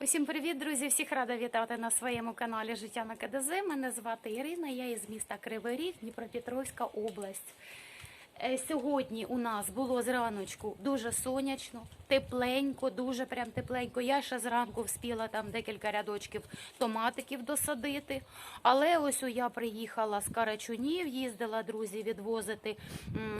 Усім привіт, друзі! Всіх рада вітати на своєму каналі Життя на КДЗ. Мене звати Ірина. Я із міста Кривий Ріг, Дніпропетровська область. Е, Сьогодні у нас було зраночку дуже сонячно, тепленько, дуже прям тепленько. Я ще зранку вспіла там декілька рядочків томатиків досадити. Але ось я приїхала з Карачунів, їздила друзі відвозити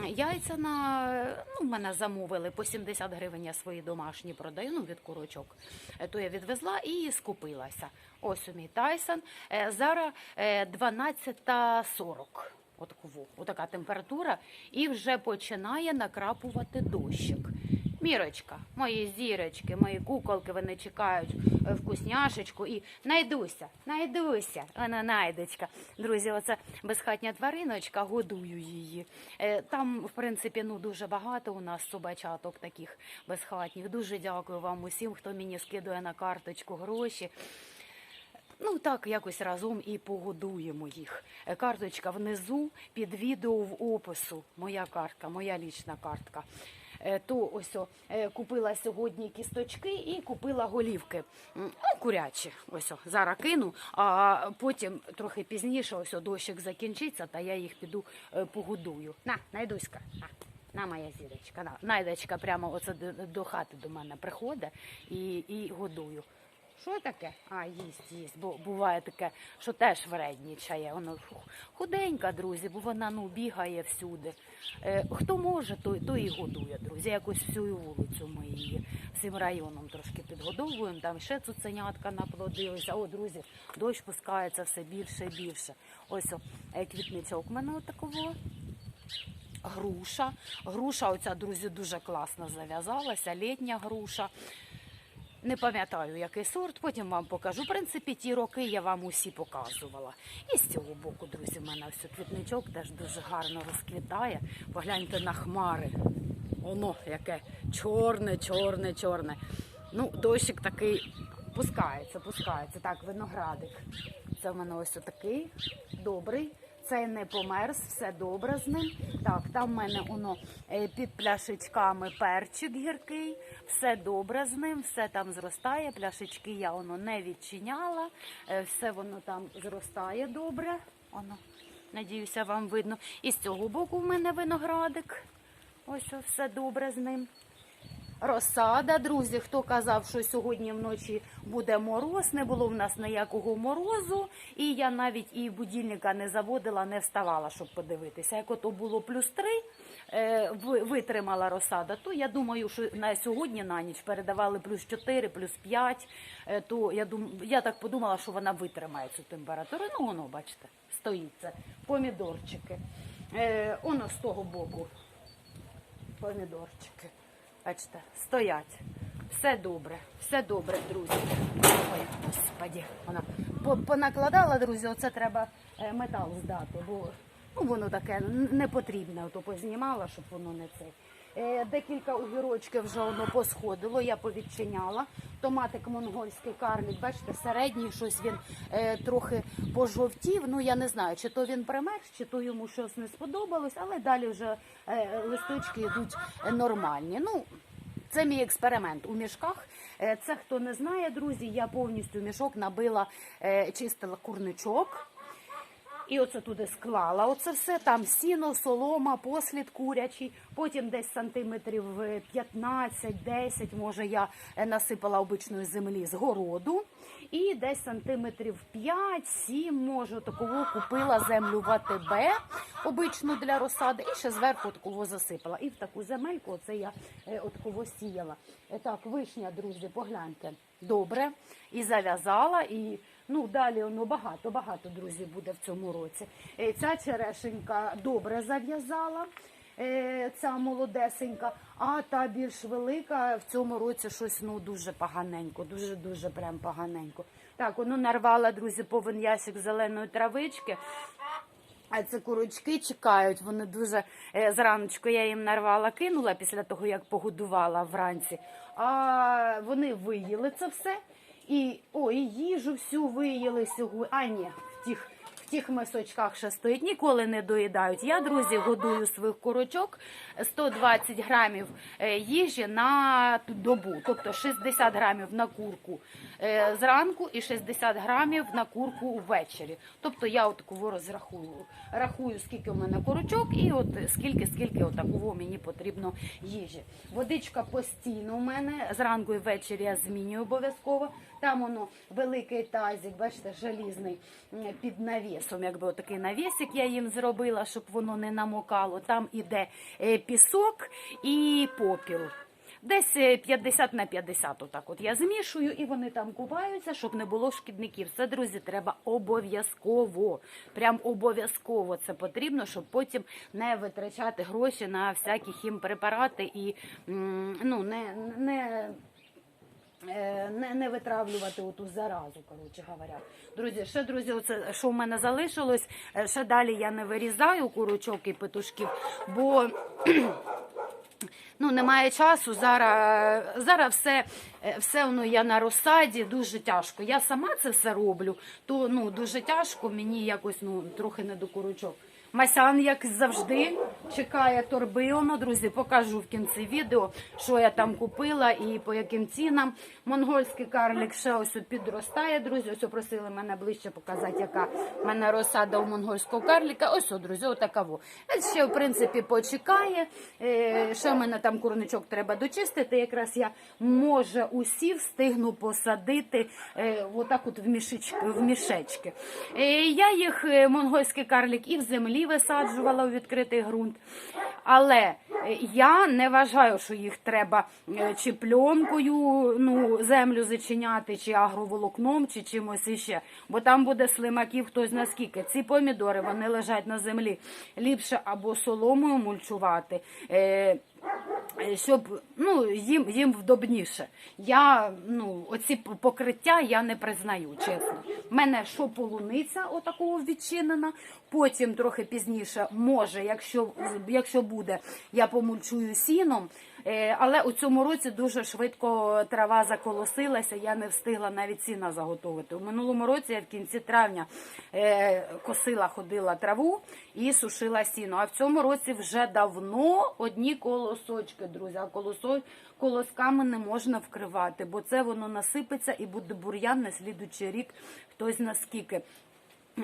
яйця на ну, мене замовили по 70 гривень. Я свої домашні продаю. Ну від курочок. Е, То я відвезла і скупилася. Ось у мій Тайсон. Зараз е, 12.40. Отаку, отака температура, і вже починає накрапувати дощик. Мірочка, мої зірочки, мої куколки, вони чекають е, вкусняшечку і найдуся, найдуся, вона найдечка. Друзі, оце безхатня твариночка, годую її. Е, Там, в принципі, ну дуже багато у нас собачаток таких безхатніх. Дуже дякую вам усім, хто мені скидує на карточку гроші. Ну так, якось разом і погодуємо їх. Е, Карточка внизу під відео в опису. Моя картка, моя лічна картка. Е, То ось о, е, купила сьогодні кісточки і купила голівки. Ну, курячі. Ось о, зараз кину, а потім трохи пізніше, ось о, дощик закінчиться, та я їх піду погодую. На, найдуська. На. На моя зірочка, на найдечка прямо оце до хати до мене приходить і, і годую. Що таке? А, їсть, їсть. Бо буває таке, що теж вреднічає. Воно худенька, друзі, бо вона ну бігає всюди. Е, хто може, той, той і годує, друзі. Якось всю вулицю ми її всім районом трошки підгодовуємо. Там ще цуценятка наплодилися. О, друзі, дощ пускається все більше і більше. Ось о, е, квітничок у мене отакого. Груша. Груша, оця, друзі, дуже класно зав'язалася. Літня груша. Не пам'ятаю, який сорт, потім вам покажу. В принципі, ті роки я вам усі показувала. І з цього боку, друзі, в мене ось квітничок теж дуже гарно розквітає. Погляньте на хмари. Воно яке чорне, чорне, чорне. Ну, дощик такий пускається, пускається. Так, виноградик. Це в мене ось такий добрий. Це не померз, все добре з ним. Так, там в мене воно е, під пляшечками перчик гіркий, все добре з ним, все там зростає. Пляшечки я воно не відчиняла, е, все воно там зростає добре. Воно, надіюся, вам видно. І з цього боку в мене виноградик. Ось все добре з ним. Розсада, друзі, хто казав, що сьогодні вночі буде мороз, не було в нас ніякого морозу, і я навіть і будильника не заводила, не вставала, щоб подивитися. Як ото було плюс три, е, витримала розсада, то я думаю, що на сьогодні на ніч передавали плюс 4, плюс 5, е, то я, дум... я так подумала, що вона витримає цю температуру. Ну, воно, бачите, стоїть це. Помідорчики. Е, воно з того боку помідорчики. Бачите, стоять. Все добре, все добре, друзі. Ой, господі, вона по- понакладала, друзі, оце треба е, метал здати, бо ну, воно таке не потрібне, то познімала, щоб воно не цей. Е, Декілька огірочків вже воно посходило, я повідчиняла. Томатик монгольський карлік, бачите, середній щось він е, трохи пожовтів. Ну я не знаю, чи то він примерз, чи то йому щось не сподобалось, але далі вже е, листочки йдуть нормальні. Ну, це мій експеримент у мішках. Е, Це хто не знає, друзі, я повністю мішок набила, е, чистила курничок. І оце туди склала. Оце все там сіно, солома, послід курячий. Потім десь сантиметрів е, 15-10, може, я е, насипала обичної землі з городу. І десь сантиметрів 5-7, може, такого купила землю в АТБ обичну для розсади, і ще зверху такого засипала. І в таку земельку оце я е, отакого сіяла. Е, Так, вишня, друзі, погляньте. Добре. І зав'язала, і ну далі воно багато, багато друзі буде в цьому році. Е, Ця черешенька добре зав'язала. Е, Ця молодесенька, а та більш велика в цьому році щось ну дуже поганенько, дуже дуже прям поганенько. Так, воно нарвала, друзі, повен ясик зеленої травички. А це курочки чекають. Вони дуже е, зраночку я їм нарвала, кинула після того, як погодувала вранці. А вони виїли це все. І ой, і їжу всю виїли сьогодні. А ні, в тих, в тих мисочках ще стоїть, ніколи не доїдають. Я, друзі, годую своїх курочок 120 грамів е, їжі на добу, тобто 60 грамів на курку е, зранку і 60 грамів на курку ввечері. Тобто я отаково розрахую, рахую, скільки у мене курочок, і от скільки, скільки отаково мені потрібно їжі. Водичка постійно у мене зранку і ввечері я змінюю обов'язково. Там воно великий тазик, бачите, желізний під навісом, якби отакий навісик я їм зробила, щоб воно не намокало. Там іде е, пісок і попіл. Десь е, 50 на 50 отак от я змішую, і вони там купаються, щоб не було шкідників. Це, друзі, треба обов'язково. Прям обов'язково це потрібно, щоб потім не витрачати гроші на всякі хімпрепарати і ну, не, не Е, не, не витравлювати оту заразу, коротше говоря. Друзі, ще друзі, оце що в мене залишилось, е, ще далі я не вирізаю курочок і петушків, бо ну, немає часу. Зараз, зараз все, е, все воно я на розсаді, дуже тяжко. Я сама це все роблю, то ну, дуже тяжко, мені якось ну, трохи не до курочок. Масян, як завжди, чекає торби. Друзі, покажу в кінці відео, що я там купила і по яким цінам. Монгольський карлик ще ось підростає, друзі. Ось просили мене ближче показати, яка в мене розсада у монгольського карлика. Ось, о, друзі, отака во. Е, Ще, в принципі, почекає. Е, Ще в мене там курничок треба дочистити. Якраз я, може, усі встигну посадити е, отак от в, мішечки. Е, Я їх, монгольський карлик, і в землі висаджувала у відкритий ґрунт. Але е, я не вважаю, що їх треба е, чи пленкою ну, землю зачиняти, чи агроволокном, чи чимось іще. Бо там буде слимаків хтось наскільки. Ці помідори вони лежать на землі. Ліпше або соломою мульчувати. Е, щоб ну їм їм вдобніше. Я ну оці покриття я не признаю, чесно. У мене що полуниця отакого відчинена. Потім трохи пізніше, може, якщо якщо буде, я помульчую сіном. Е, Але у цьому році дуже швидко трава заколосилася. Я не встигла навіть сіна заготовити. У минулому році я в кінці травня е, косила, ходила траву і сушила сіно. А в цьому році вже давно одні колосочки, друзі. А колосками не можна вкривати, бо це воно насипеться і буде бур'ян на слідучий рік. Хтось наскільки.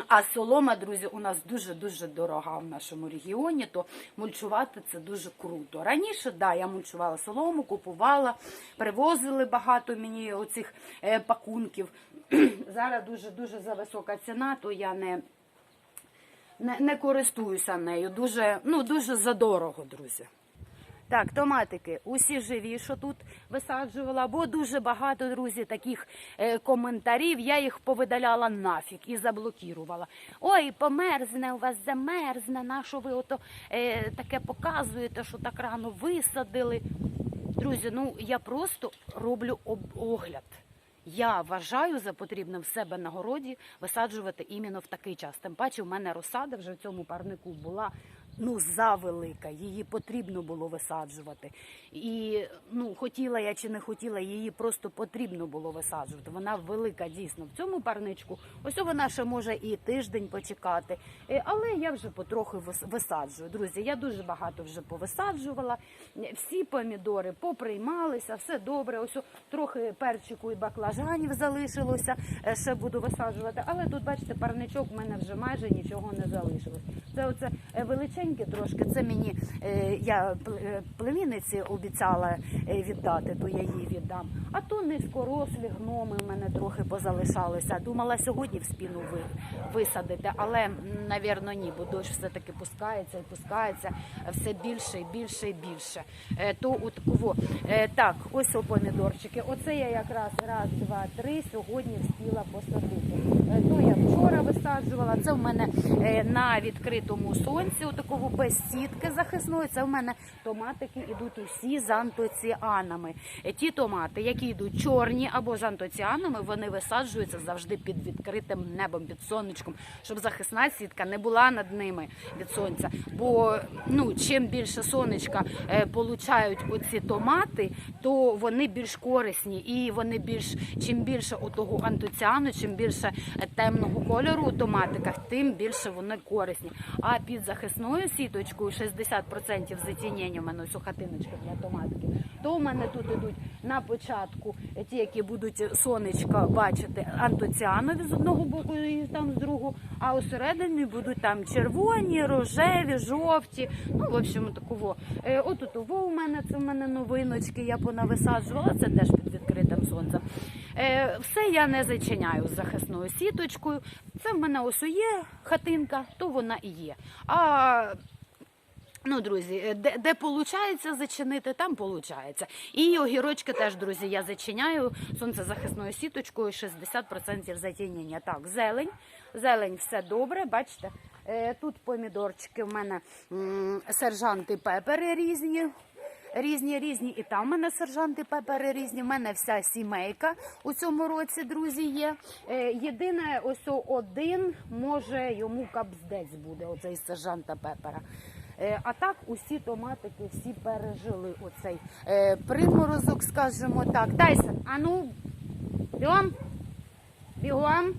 А солома, друзі, у нас дуже-дуже дорога в нашому регіоні, то мульчувати це дуже круто. Раніше, да, я мульчувала солому, купувала, привозили багато мені оцих е, пакунків. Зараз дуже-дуже зависока ціна, то я не, не, не користуюся нею. Дуже, ну, дуже задорого, друзі. Так, томатики, усі живі, що тут висаджувала, бо дуже багато, друзі, таких е, коментарів. Я їх повидаляла нафіг і заблокірувала. Ой, померзне, у вас замерзне, на що ви ото е, таке показуєте, що так рано висадили. Друзі, ну я просто роблю об- огляд. Я вважаю за потрібне в себе на городі висаджувати іменно в такий час. Тим паче, в мене розсада вже в цьому парнику була ну завелика. Її потрібно було висаджувати. І ну хотіла я чи не хотіла, її просто потрібно було висаджувати. Вона велика дійсно в цьому парничку. Ось вона ще може і тиждень почекати. Е, Але я вже потроху висаджую. Друзі, я дуже багато вже повисаджувала. Всі помідори поприймалися, все добре. Ось трохи перчику і баклажанів залишилося. е, Ще буду висаджувати. Але тут, бачите, парничок в мене вже майже нічого не залишилось. Це оце е, величеньке трошки. Це мені е, я е, племінниці обіцяла е, віддати, то я їй віддам. А то низькорослі гноми в мене трохи позалишалися. Думала сьогодні в спіну ви, висадити, але навірно ні, бо дощ все таки пускається і пускається все більше і більше і більше. То от кого так, ось помідорчики. Оце я якраз раз, два, три сьогодні встигла посадити. То я висаджувала. Це в мене е, на відкритому сонці. Обов'язково без сітки захисної. Це в мене томатики йдуть усі з антоціанами. Ті томати, які йдуть чорні або з антоціанами, вони висаджуються завжди під відкритим небом, під сонечком, щоб захисна сітка не була над ними від сонця. Бо ну чим більше сонечка е, получають оці томати, то вони більш корисні і вони більш чим більше отого антоціану, чим більше е, темного кольору у томатиках, тим більше вони корисні. А під захисною сіточкою 60% затінення в мене ось у хатиночка для томатиків. То у мене тут ідуть на початку ті, які будуть сонечка бачити антоціанові з одного боку і там з другого, а усередині будуть там червоні, рожеві, жовті. Ну, в общем, такого. Е, Отут у у мене це в мене новиночки, я понависаджувала, це теж під відкритим сонцем. Е, Все я не зачиняю з захисною сіточкою. Це в мене ось є хатинка, то вона і є. А Ну, друзі, е, де, де получається зачинити, там получається. І огірочки теж, друзі, я зачиняю сонцезахисною сіточкою 60% затінення. Так, зелень. Зелень все добре, бачите. Е, Тут помідорчики в мене сержанти пепери різні. Різні, різні, і там в мене сержанти пепери різні. В мене вся сімейка у цьому році, друзі, є. Е, єдине, ось один може йому капздець буде, оцей сержанта пепера. Е, А так усі томатики всі пережили оцей е, приморозок, скажімо так. Тайсон, а ну бігом, бігом.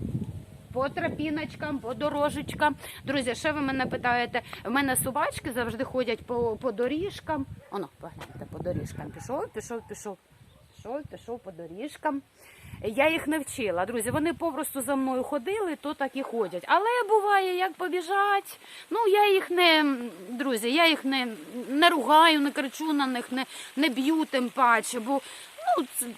По тропіночкам, по дорожечкам. Друзі, ще ви мене питаєте, в мене собачки завжди ходять по, по доріжкам. Оно, погляньте, по доріжкам. Пішов, пішов, пішов, пішов, пішов по доріжкам. Я їх не вчила, друзі. Вони попросту за мною ходили, то так і ходять. Але буває, як побіжать. Ну я їх не друзі, я їх не, не ругаю, не кричу на них, не, не б'ю тим паче. Бо ну.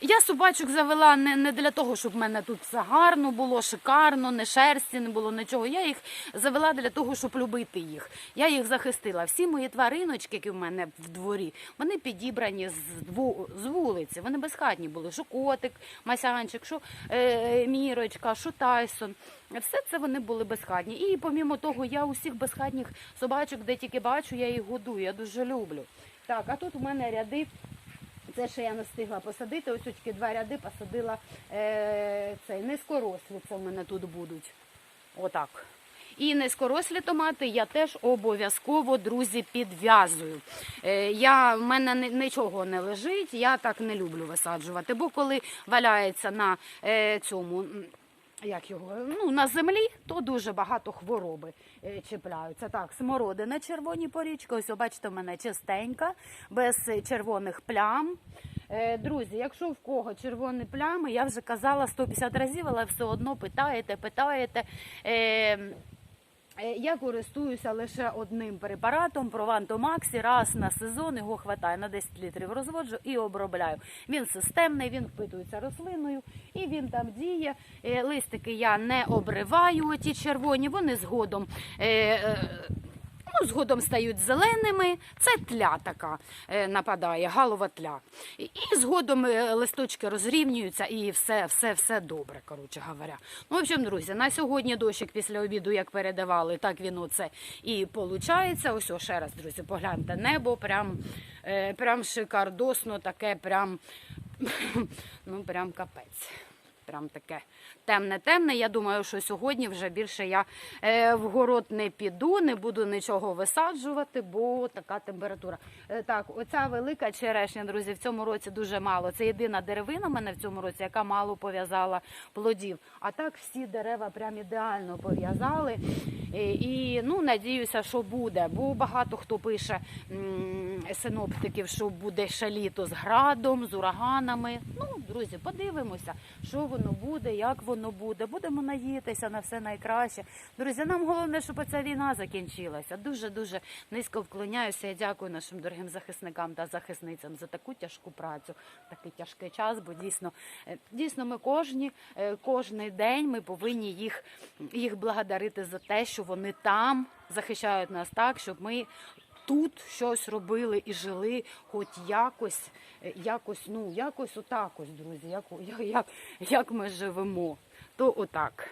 Я собачок завела не, не для того, щоб в мене тут все гарно було, шикарно, не шерсті не було нічого. Я їх завела для того, щоб любити їх. Я їх захистила. Всі мої твариночки, які в мене в дворі, вони підібрані з, дву- з вулиці. Вони безхатні були. Що котик, масянчик, що е, мірочка, що Тайсон. Все це вони були безхатні. І помімо того, я усіх безхатніх собачок, де тільки бачу, я їх годую. Я дуже люблю. Так, а тут у мене ряди. Це ще я не встигла посадити. Ось тільки два ряди посадила е, цей низкорослі. Це в мене тут будуть. Отак. І низькорослі томати я теж обов'язково, друзі, підв'язую. Е, я, в мене нічого не лежить, я так не люблю висаджувати, бо коли валяється на е, цьому. Як його ну на землі, то дуже багато хвороби е, чіпляються. Так, смородина червоні порічки. Ось, бачите, в мене чистенька, без е, червоних плям. Е, Друзі, якщо в кого червоні плями, я вже казала 150 разів, але все одно питаєте, питаєте. Е, Е, Я користуюся лише одним препаратом Провантомаксі. Раз на сезон його хватає на 10 літрів розводжу і обробляю. Він системний, він впитується рослиною і він там діє. Е, Листики я не обриваю, ті червоні, вони згодом. Ну, згодом стають зеленими, це тля така е, нападає, галова тля. І, згодом е, листочки розрівнюються і все, все, все добре, коротше говоря. Ну, в общем, друзі, на сьогодні дощик після обіду, як передавали, так він оце і виходить. Ось ще раз, друзі, погляньте, небо прям, е, прям шикардосно, таке прям, ну, прям капець. Прям таке темне-темне. Я думаю, що сьогодні вже більше я е, в город не піду, не буду нічого висаджувати, бо така температура. Е, так, оця велика черешня, друзі, в цьому році дуже мало. Це єдина деревина в мене в цьому році, яка мало пов'язала плодів. А так всі дерева прям ідеально пов'язали. Е, І ну, надіюся, що буде. Бо багато хто пише синоптиків, що буде ще літо з градом, з ураганами. Ну, друзі, подивимося, що воно буде, як воно буде. Будемо надіятися на все найкраще. Друзі, нам головне, щоб ця війна закінчилася. Дуже дуже низько вклоняюся. Я дякую нашим дорогим захисникам та захисницям за таку тяжку працю, такий тяжкий час. Бо дійсно, е, дійсно, ми кожні, е, кожний день ми повинні їх, їх благодарити за те, що вони там захищають нас так, щоб ми тут щось робили і жили, хоч якось, е, якось, ну якось отак ось, друзі, як, як, як ми живемо, то отак.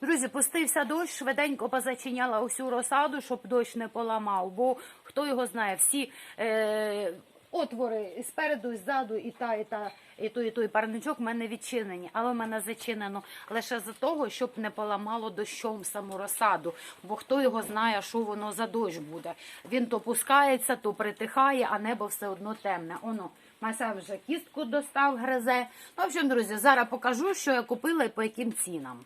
Друзі, пустився дощ, швиденько позачиняла усю розсаду, щоб дощ не поламав, бо хто його знає, всі е, отвори спереду, і ззаду, і та, і та, і той, і той парничок в мене відчинені, але в мене зачинено лише за того, щоб не поламало дощом саму розсаду. Бо хто його знає, що воно за дощ буде. Він то пускається, то притихає, а небо все одно темне. Оно. Мася вже кістку достав, гризе. Ну, в общем, друзі, зараз покажу, що я купила і по яким цінам.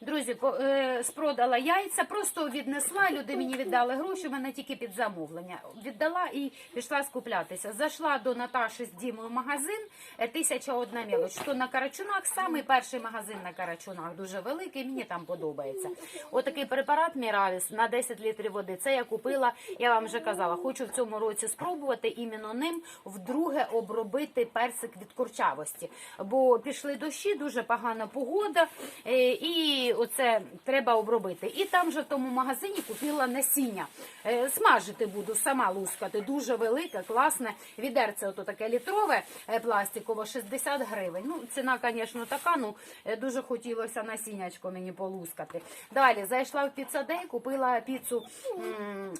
Друзі, е, спродала яйця, просто віднесла, люди мені віддали гроші, мене тільки під замовлення. Віддала і пішла скуплятися. Зайшла до Наташі з Дімою в магазин, е, тисяча одна мілоч. То на Карачунах, самий перший магазин на Карачунах, дуже великий, мені там подобається. Отакий препарат Міравіс на 10 літрів води. Це я купила, я вам вже казала, хочу в цьому році спробувати іменно ним вдруге обробити персик від курчавості. Бо пішли дощі, дуже погана погода, е, і оце треба обробити. І там же в тому магазині купила насіння. Е, Смажити буду, сама лускати. Дуже велике, класне. Відерце ото таке літрове, е, пластикове, 60 гривень. Ну, ціна, звісно, така, ну е, дуже хотілося насіннячко мені полускати. Далі зайшла в піцадей, купила піцу.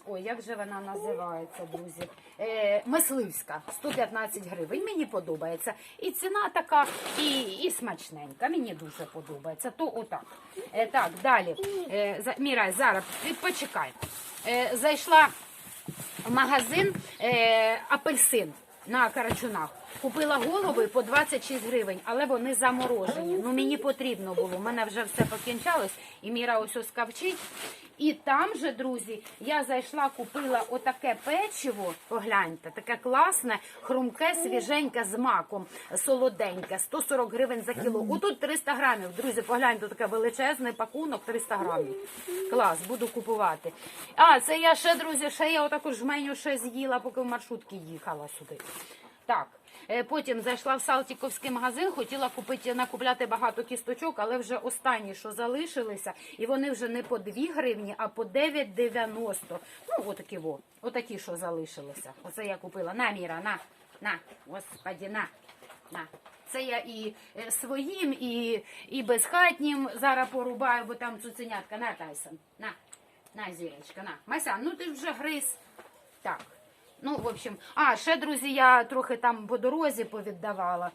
Ой, як же вона називається, друзі? Мисливська, 115 гривень. Мені подобається. І ціна така, і смачненька. Мені дуже подобається. То отак. Е, так, далі. Е, за, Мірай, зараз почекай. Е, зайшла в магазин апельсин на Карачунах. Купила голови по 26 гривень, але вони заморожені. Ну мені потрібно було. У мене вже все покінчалось, і міра ось скавчить. І там же, друзі, я зайшла, купила отаке печиво. Погляньте, таке класне, хрумке, свіженьке з маком, солоденьке, 140 гривень за кіло. Отут 300 грамів. Друзі, погляньте, таке величезний пакунок, 300 грамів. Клас, буду купувати. А, це я ще, друзі, ще я отаку жменю ще з'їла, поки в маршрутці їхала сюди. Так. Е, Потім зайшла в Салтіковський магазин, хотіла купити накупляти багато кісточок, але вже останні, що залишилися, і вони вже не по 2 гривні, а по 9,90. Ну, отакі во, отакі, що залишилися. Оце я купила. На, Міра, на, на, господі, на, на. Це я і е, своїм, і, і безхатнім зараз порубаю, бо там цуценятка. На, Тайсон, на, на, зірочка, на. Мася, ну ти вже гриз. Так. Ну, в общем, а ще, друзі, я трохи там по дорозі повіддавала.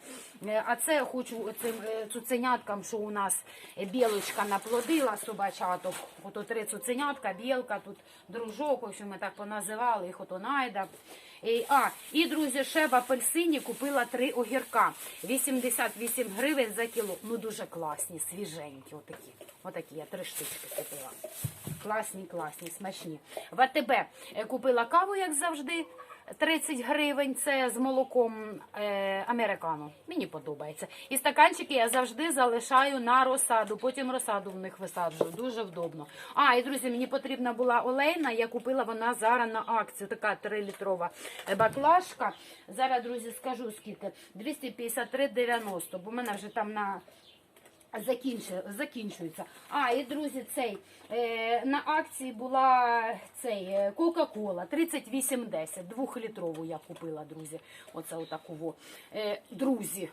Е, А це хочу цим е, цуценяткам, що у нас е, білочка наплодила собачаток. Ото три цуценятка, білка, тут дружок, в общем, ми так поназивали, їх ото найда. І, а, і, друзі, ще в апельсині купила три огірка. 88 гривень за кіло. Ну, дуже класні, свіженькі, отакі. Отакі, я три штучки купила. Класні, класні, смачні. В АТБ е, купила каву, як завжди. 30 гривень це з молоком е, американо. Мені подобається. І стаканчики я завжди залишаю на розсаду. Потім розсаду в них висаджую. Дуже вдобно. А, і друзі, мені потрібна була олейна. Я купила вона зараз на акцію. Така 3-літрова баклажка. Зараз, друзі, скажу скільки. 253,90, бо в мене вже там на закінчується. А, і друзі, цей е, на акції була цей е, Кока-Кола 38,10. Двохлітрову я купила, друзі. Оце отаку. Е, друзі,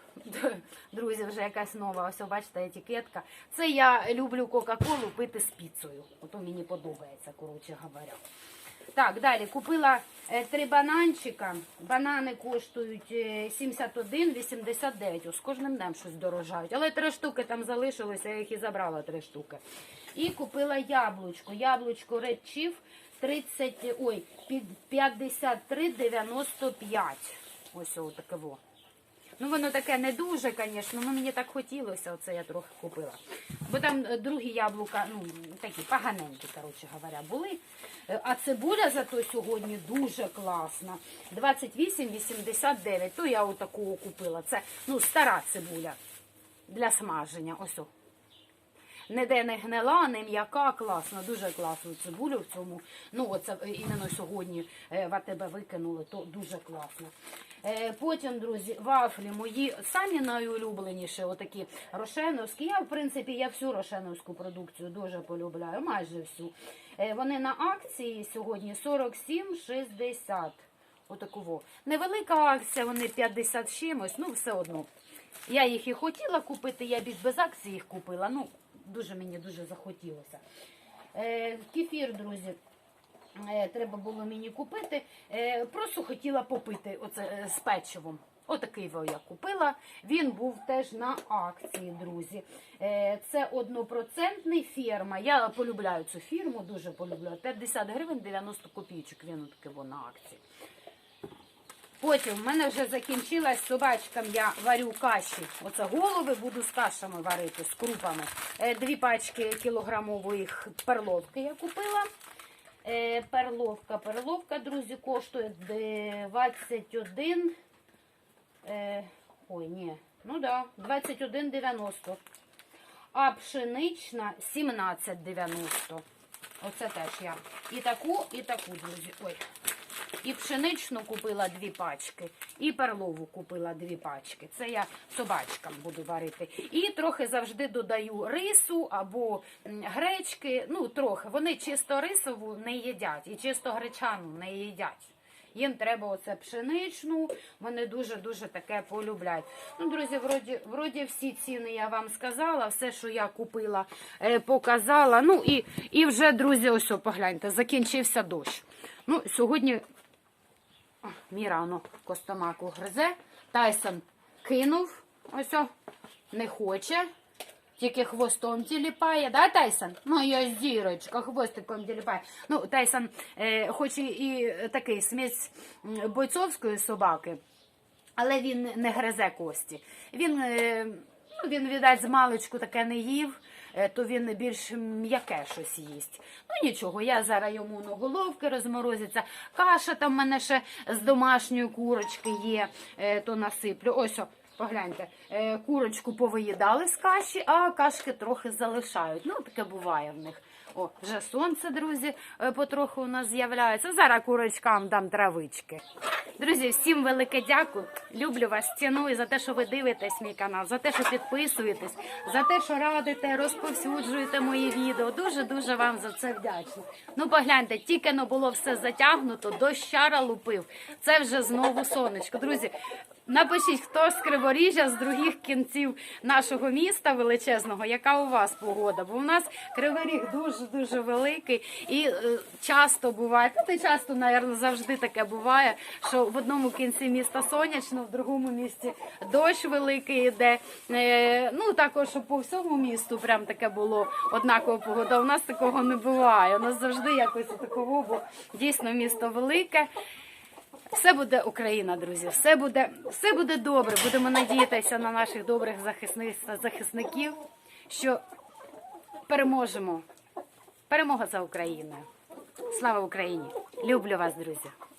друзі, вже якась нова. Ось бачите, етикетка. Це я люблю Кока-Колу пити з піцею. Ото мені подобається, коротше говоря. Так, далі купила е, три бананчика. Банани коштують е, 71,89. О, З кожним днем щось дорожають. Але три штуки там залишилося, я їх і забрала три штуки. І купила яблучко. Яблучко Chief 30, ой, під 53,95. Ось таке во. Ну, воно таке не дуже, звісно, ну мені так хотілося, оце я трохи купила. Бо там е, другі яблука, ну, такі поганенькі, коротше говоря, були. Е, А цибуля зато сьогодні дуже класна. 28,89. То я отаку купила. Це ну, стара цибуля для смаження. Ось. Ніде не гнила, не м'яка, класно, дуже класну цибулю в цьому. Ну, оце іменно сьогодні е, в АТБ викинули, то дуже класно. Е, Потім, друзі, вафлі мої самі найулюбленіші, отакі рошеновські. Я, в принципі, я всю рошеновську продукцію дуже полюбляю, майже всю. Е, Вони на акції сьогодні 47,60. Отаково. Невелика акція, вони 50 з чимось, ну все одно. Я їх і хотіла купити, я без акції їх купила. Ну, дуже мені дуже захотілося. Е, кефір, друзі. Е, треба було мені купити. Е, просто хотіла попити оце е, з печивом. Отакий во я купила. Він був теж на акції, друзі. Це однопроцентний фірма. Я полюбляю цю фірму, дуже полюбляю. 50 гривень 90 копійочок. Він такий на акції. Потім в мене вже закінчилась собачкам. Я варю каші. Оце голови буду з кашами варити, з крупами. Е, Дві пачки кілограмової перловки я купила. Е, Перловка, перловка, друзі, коштує 21. Е, ой, ні. Ну да, 21,90. А пшенична 17,90. Оце теж я. І таку, і таку, друзі. Ой. І пшеничну купила дві пачки, і перлову купила дві пачки. Це я собачкам буду варити. І трохи завжди додаю рису або гречки. Ну, трохи. Вони чисто рисову не їдять і чисто гречану не їдять. Їм треба оце пшеничну, вони дуже-дуже таке полюбляють. Ну, друзі, вроді, вроді всі ціни я вам сказала, все, що я купила, е, показала. Ну і, і вже, друзі, ось погляньте, закінчився дощ. Ну, сьогодні Міра, ну, костомаку гризе. Тайсон кинув, ось о, не хоче. Тільки хвостом тіліпає, да, Тайсон? Моя зірочка, хвостиком тіліпає. Ну, Тайсон, е, хоч і, такий смесь м, бойцовської собаки, але він не гризе кості. Він, е, ну, він видать, з маличку таке не їв, е, то він більш м'яке щось їсть. Ну нічого, я зараз йому на головки розморозиться. Каша там в мене ще з домашньої курочки є, е, то насиплю. Ось о. Погляньте, е, курочку повиїдали з каші, а кашки трохи залишають. Ну, таке буває в них. О, вже сонце, друзі, е, потроху у нас з'являється. Зараз курочкам дам травички. Друзі, всім велике дякую. Люблю вас, ціную за те, що ви дивитесь мій канал, за те, що підписуєтесь, за те, що радите, розповсюджуєте мої відео. Дуже дуже вам за це вдячна. Ну, погляньте, тільки но було все затягнуто, дощара лупив. Це вже знову сонечко. Друзі. Напишіть, хто з Криворіжжя, з других кінців нашого міста величезного, яка у вас погода? Бо у нас Кривий Ріг дуже дуже великий і е, часто буває, ну, не часто, мабуть, завжди таке буває, що в одному кінці міста сонячно, в другому місці дощ великий йде. Е, ну також по всьому місту прям таке було однакова погода. У нас такого не буває. У нас завжди якось такого, бо дійсно місто велике. Все буде Україна, друзі. Все буде, все буде добре. Будемо надіятися на наших добрих захисників, що переможемо. Перемога за Україною. Слава Україні! Люблю вас, друзі!